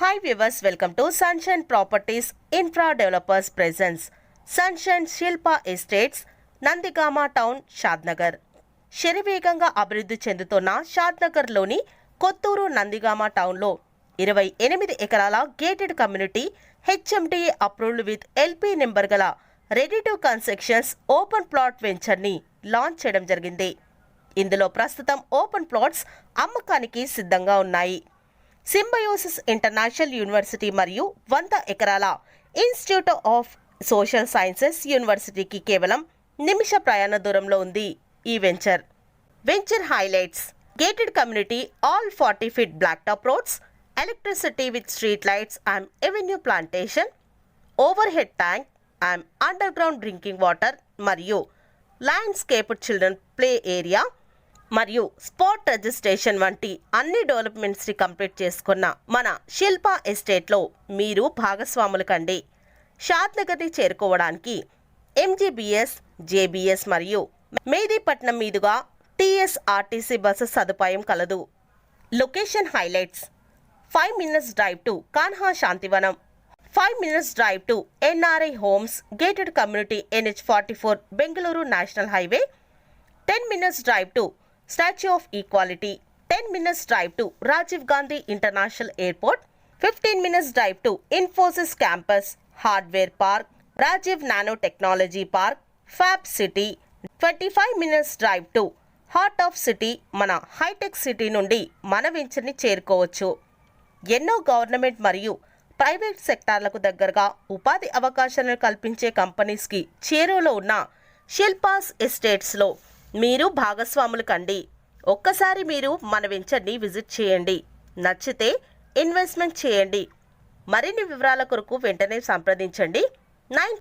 Hi viewers welcome to sunshine properties infra developers presents sunshine Shilpa estates Nandigama town Shadnagar శరవేగంగా అభివృద్ధి చెందుతున్న షాద్నగర్లోని కొత్తూరు నందిగామ టౌన్లో ఇరవై ఎనిమిది ఎకరాల gated community HMDA approved with LP number గల ready to constructions open plot వెంచర్ని launch చేయడం జరిగింది. ఇందులో ప్రస్తుతం ఓపెన్ ప్లాట్స్ అమ్మకానికి సిద్ధంగా ఉన్నాయి. సింబయోసిస్ ఇంటర్నేషనల్ యూనివర్సిటీ మరియు వంద ఎకరాల ఇన్స్టిట్యూట్ ఆఫ్ సోషల్ సైన్సెస్ యూనివర్సిటీకి కేవలం నిమిష ప్రయాణ దూరంలో ఉంది ఈ venture venture highlights gated community all forty feet black top roads electricity with street lights and avenue plantation overhead tank and underground drinking water మరియు ల్యాండ్స్కేప్డ్ చిల్డ్రన్ ప్లే ఏరియా మరియు spot registration వంటి అన్ని డెవలప్మెంట్స్ని కంప్లీట్ చేసుకున్న మన శిల్ప ఎస్టేట్లో మీరు భాగస్వాములు కండి షాద్నగర్ని చేరుకోవడానికి ఎంజీబీఎస్ జేబీఎస్ మరియు మేదీపట్నం మీదుగా టీఎస్ఆర్టీసీ బస్సు సదుపాయం కలదు. Location highlights five minutes drive to Kanha Shantivanam five minutes drive to NRI homes gated community NH forty four Bengaluru national highway ten minutes drive to Statue of Equality ten minutes drive to Rajiv Gandhi international airport fifteen minutes drive to Infosys campus hardware park Rajiv nano technology park fab city. Twenty five minutes drive to heart of city మన hitech city నుండి మన వెంచర్ని చేరుకోవచ్చు. ఎన్నో government మరియు private సెక్టార్లకు దగ్గరగా ఉపాధి అవకాశాలను కల్పించే కంపెనీస్కి చేరువలో ఉన్న శిల్పాస్ ఎస్టేట్స్లో మీరు భాగస్వాములు కండి ఒక్కసారి మీరు మన వెంచర్ని విజిట్ చేయండి. నచ్చితే ఇన్వెస్ట్మెంట్ చేయండి. మరిన్ని వివరాల కొరకు వెంటనే సంప్రదించండి. నైన్